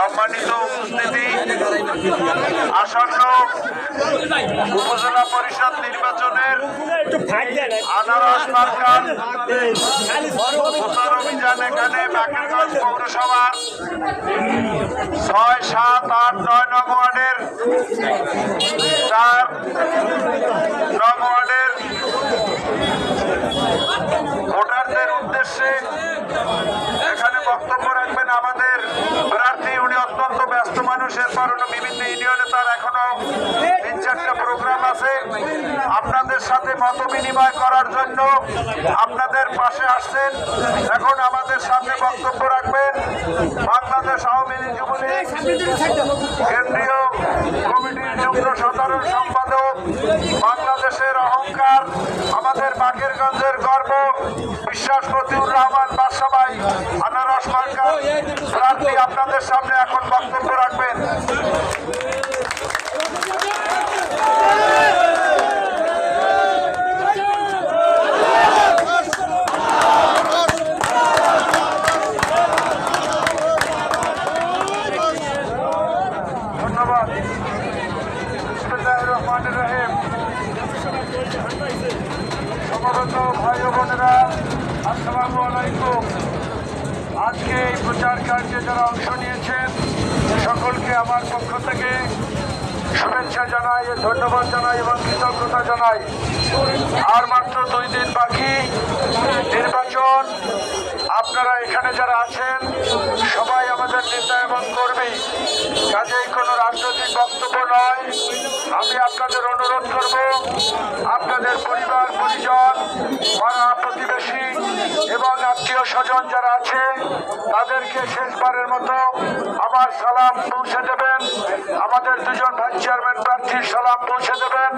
সম্মানিত উপস্থিতি, আসন্ন উপজেলা পরিষদ নির্বাচনের আনারস মার্কার প্রচার অভিযান এখানে বাকেরগঞ্জ পৌরসভার ছয় সাত আট নয় নং ওয়ার্ডের চার নং ওয়ার্ডের ভোটারদের উদ্দেশ্যে এখানে বক্তব্য রাখবেন আমাদের প্রার্থী উনি অত্যন্ত মানুষের কারণে বিভিন্ন ইউনিয়নে তার এখনও তিন চারটা প্রোগ্রাম আছে। আপনাদের সাথে মত বিনিময় করার জন্য আপনাদের পাশে আসছেন। এখন আমাদের সাথে বক্তব্য রাখবেন বাংলাদেশ আওয়ামী লীগ যুবলীগ, কেন্দ্রীয় কমিটির যুগ্ম সাধারণ সম্পাদক, বাংলাদেশের অহংকার, আমাদের বাকেরগঞ্জের গর্ব, বিশ্বাস মতিউর রহমান বাদশাবাই আনারস মার্কার প্রার্থী আপনাদের সামনে এখন বক্তব্য রাখবেন ধন্যবাদ বিসমিল্লাহির রহমানির রহিম সমবেত ভাই বোনেরা, আসসালামু আলাইকুম। আজকে এই প্রচার কার্যে যারা অংশ নিয়েছেন সকলকে আমার পক্ষ থেকে শুভেচ্ছা জানাই ধন্যবাদ জানাই এবং কৃতজ্ঞতা জানাই। আর মাত্র দুই দিন বাকি, নির্বাচন, আপনারা এখানে যারা আছেন, সবাই আমাদের নেতা এবং কর্মী। কাজেই কোনো রাজনৈতিক বক্তব্য নয়। আমি আপনাদের অনুরোধ করব, আপনাদের পরিবার, পরিজন পাড়া প্রতিবেশী এবং আত্মীয় স্বজন যারা আছে, তাদেরকে শেষবারের মতো আমার সালাম পৌঁছে দেবেন। আমাদের দুজন ভাইস চেয়ারম্যান প্রার্থীর সালাম পৌঁছে দেবেন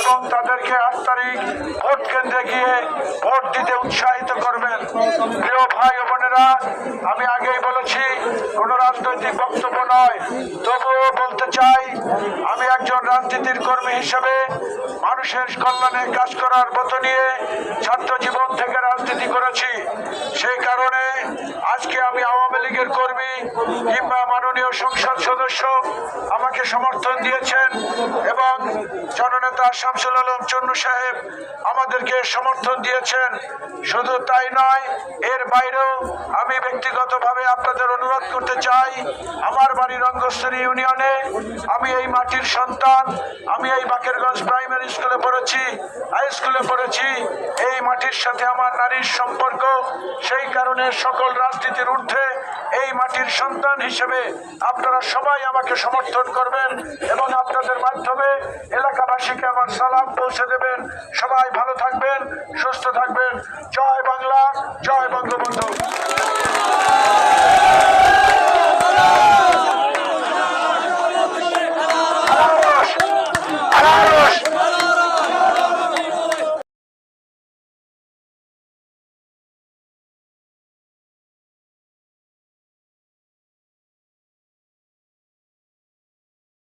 এবং তাদেরকে আট তারিখ ভোট কেন্দ্রে গিয়ে ভোট দিতে উৎসাহিত করবেন। প্রিয় ভাই বোনেরা, আমি কোনো রাজনৈতিক বক্তব্য নয়। তবুও বলতে চাই, আমি একজন রাজনীতির কর্মী হিসেবে মানুষের কল্যাণে কাজ করার মতো নিয়ে ছাত্র জীবন থেকে রাজনীতি করেছি। সেই কারণে আজকে আমি আওয়ামী লীগের কর্মী কিংবা মাননীয় সংসদ সদস্য আমাকে সমর্থন দিয়েছেন এবং জননেতা শামসুল আলম চন্নু সাহেব আমাদেরকে সমর্থন দিয়েছেন। শুধু তাই নয়, এর বাইরেও আমি ব্যক্তিগতভাবে আপনাদের অনুরোধ করতে চাই, আমার বাড়ি রঙ্গশ্বরী ইউনিয়নে আমি এই মাটির সন্তান, আমি এই বাকেরগঞ্জ প্রাইমারি স্কুলে পড়েছি, হাই স্কুলে পড়েছি। নারীর সাথে আমার নারীর সম্পর্ক, সেই কারণে সকল রাজনীতির ঊর্ধ্বে এই মাটির সন্তান হিসেবে আপনারা সবাই আমাকে সমর্থন করবেন এবং আপনাদের মাধ্যমে এলাকাবাসীকে আমার সালাম পৌঁছে দেবেন। সবাই ভালো থাকবেন, সুস্থ থাকবেন। জয়